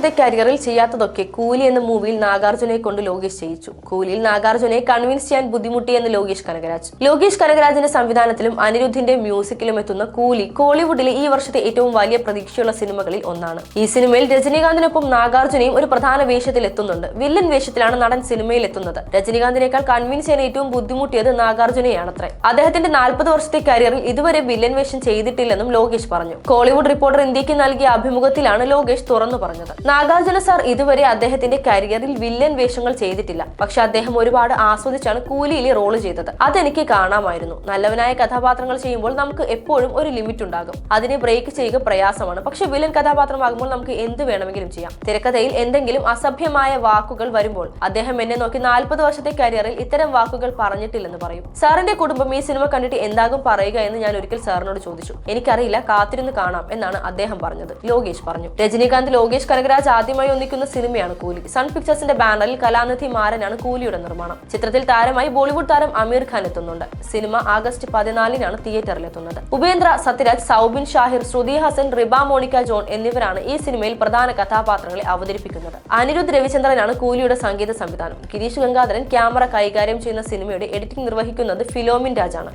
കരിയറിൽ ചെയ്യാത്തതൊക്കെ കൂലി എന്ന മൂവിയിൽ നാഗാർജുനെ കൊണ്ട് ലോകേഷ് ചെയ്യിച്ചു. കൂലിയിൽ നാഗാർജുനെ കൺവിൻസ് ചെയ്യാൻ ബുദ്ധിമുട്ടിയെന്ന് ലോകേഷ് കനകരാജ്. ലോകേഷ് കനകരാജിന്റെ സംവിധാനത്തിലും അനിരുദ്ധിന്റെ മ്യൂസിക്കിലും എത്തുന്ന കൂലി കോളിവുഡിലെ ഈ വർഷത്തെ ഏറ്റവും വലിയ പ്രതീക്ഷയുള്ള സിനിമകളിൽ ഒന്നാണ്. ഈ സിനിമയിൽ രജനീകാന്തിനൊപ്പം നാഗാർജുനയും ഒരു പ്രധാന വേഷത്തിൽ എത്തുന്നുണ്ട്. വില്ലൻ വേഷത്തിലാണ് നടൻ സിനിമയിൽ എത്തുന്നത്. രജനീകാന്തിനേക്കാൾ കൺവിൻസ് ചെയ്യാൻ ഏറ്റവും ബുദ്ധിമുട്ടിയത് നാഗാർജുനെയാണത്രേ. അദ്ദേഹത്തിന്റെ നാൽപ്പത് വർഷത്തെ കരിയറിൽ ഇതുവരെ വില്ലൻ വേഷം ചെയ്തിട്ടില്ലെന്നും ലോകേഷ് പറഞ്ഞു. കോളിവുഡ് റിപ്പോർട്ടർ ഇന്ത്യയ്ക്ക് നൽകിയ അഭിമുഖത്തിലാണ് ലോകേഷ് തുറന്നു പറഞ്ഞത്. നാഗാർജുന സാർ ഇതുവരെ അദ്ദേഹത്തിന്റെ കരിയറിൽ വില്ലൻ വേഷങ്ങൾ ചെയ്തിട്ടില്ല. പക്ഷെ അദ്ദേഹം ഒരുപാട് ആസ്വദിച്ചാണ് കൂലിയിൽ റോൾ ചെയ്തത്. അതെനിക്ക് കാണാമായിരുന്നു. നല്ലവനായ കഥാപാത്രങ്ങൾ ചെയ്യുമ്പോൾ നമുക്ക് എപ്പോഴും ഒരു ലിമിറ്റ് ഉണ്ടാകും. അതിനെ ബ്രേക്ക് ചെയ്യുക പ്രയാസമാണ്. പക്ഷെ വില്ലൻ കഥാപാത്രമാകുമ്പോൾ നമുക്ക് എന്ത് വേണമെങ്കിലും ചെയ്യാം. തിരക്കഥയിൽ എന്തെങ്കിലും അസഭ്യമായ വാക്കുകൾ വരുമ്പോൾ അദ്ദേഹം എന്നെ നോക്കി നാൽപ്പത് വർഷത്തെ കരിയറിൽ ഇത്തരം വാക്കുകൾ പറഞ്ഞിട്ടില്ലെന്ന് പറയും. സാറിന്റെ കുടുംബം ഈ സിനിമ കണ്ടിട്ട് എന്താകും പറയുക എന്ന് ഞാൻ ഒരിക്കൽ സാറിനോട് ചോദിച്ചു. എനിക്കറിയില്ല കാത്തിരുന്ന് കാണാം എന്നാണ് അദ്ദേഹം പറഞ്ഞത്. ലോകേഷ് പറഞ്ഞു. രജനീകാന്ത് ലോകേഷ് കനകരാജ് ആദ്യമായി ഒന്നിക്കുന്ന സിനിമയാണ് കൂലി. സൺ പിക്ചേഴ്സിന്റെ ബാനറിൽ കലാനിധി മാരനാണ് കൂലിയുടെ നിർമ്മാണം. ചിത്രത്തിൽ താരമായി ബോളിവുഡ് താരം അമീർ ഖാൻ എത്തുന്നുണ്ട്. സിനിമ ആഗസ്റ്റ് പതിനാലിനാണ് തിയേറ്ററിൽ എത്തുന്നത്. ഉപേന്ദ്ര സത്യരാജ് സൗബിൻ ഷാഹിർ ശ്രുതി ഹസൻ റിബ മോണിക്ക ജോൺ എന്നിവരാണ് ഈ സിനിമയിൽ പ്രധാന കഥാപാത്രങ്ങളെ അവതരിപ്പിക്കുന്നത്. അനിരുദ്ധ് രവിചന്ദ്രനാണ് കൂലിയുടെ സംഗീത സംവിധാനം. ഗിരീഷ് ഗംഗാധരൻ ക്യാമറ കൈകാര്യം ചെയ്യുന്ന സിനിമയുടെ എഡിറ്റിംഗ് നിർവഹിക്കുന്നത് ഫിലോമിൻ രാജാണ്.